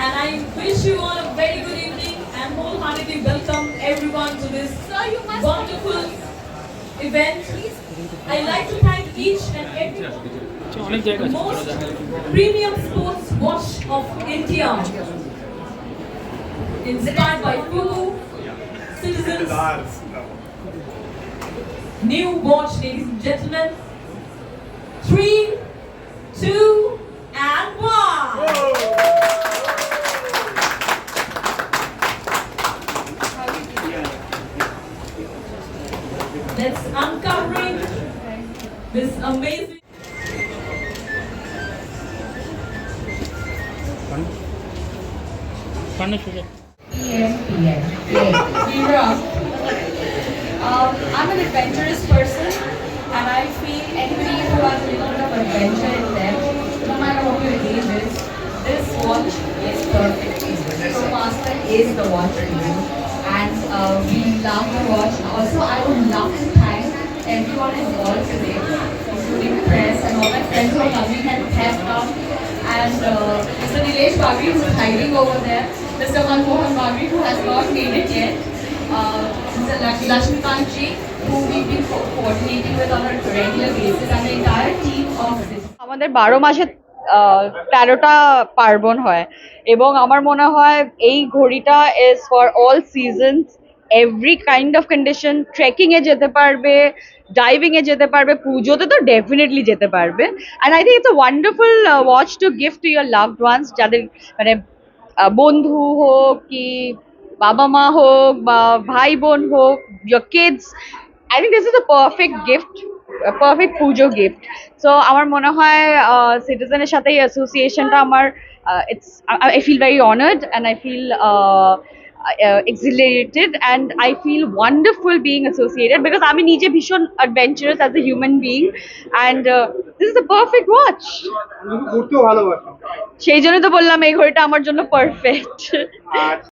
And I wish you all a very good evening and wholeheartedly welcome everyone to this wonderful event. I'd like to thank each and every the most premium sports watch of India. Inspired by Fubu, citizens, new watch, ladies and gentlemen. that's uncovering this amazing. Um, I'm an adventurous person and I feel anybody who has a little bit of adventure in them, no matter what your age is, this watch is perfect. So Master is the watch for you. And love the watch. Also, I would love to thank everyone involved today, including press and all my friends who are coming and have come. And uh, Mr. Nilesh Bagri who's hiding over there, Mr. Manmohan Bagri who has not made it yet, uh, Mr. Lashmikant ji who we've been co- coordinating with on a regular basis and the entire team of this. আমাদের বারো মাসে তেরোটা পার্বণ হয় এবং আমার মনে হয় এই ঘড়িটা is for all seasons every kind of condition trekking এ যেতে পারবে ডাইভিং এ যেতে পারবে, পুজোতে তো ডেফিনেটলি যেতে পারবে। And I think it's a wonderful watch to gift to your loved ones যাদের মানে বন্ধু হোক কি বাবা মা হোক বা ভাই বোন হোক kids, I think this is a perfect gift, a perfect Pujo gift so আমার মনে হয় সিটিজেনের সাথে এই অ্যাসোসিয়েশনটা আমার it's I feel very honoured and I feel exhilarated and I feel wonderful being associated because আমি নিজে ভীষণ adventurous as a human being and uh, this is a perfect watch ঘুরতেও ভালোবাসি সেই জন্য তো বললাম এই ঘড়িটা আমার জন্য পারফেক্ট আর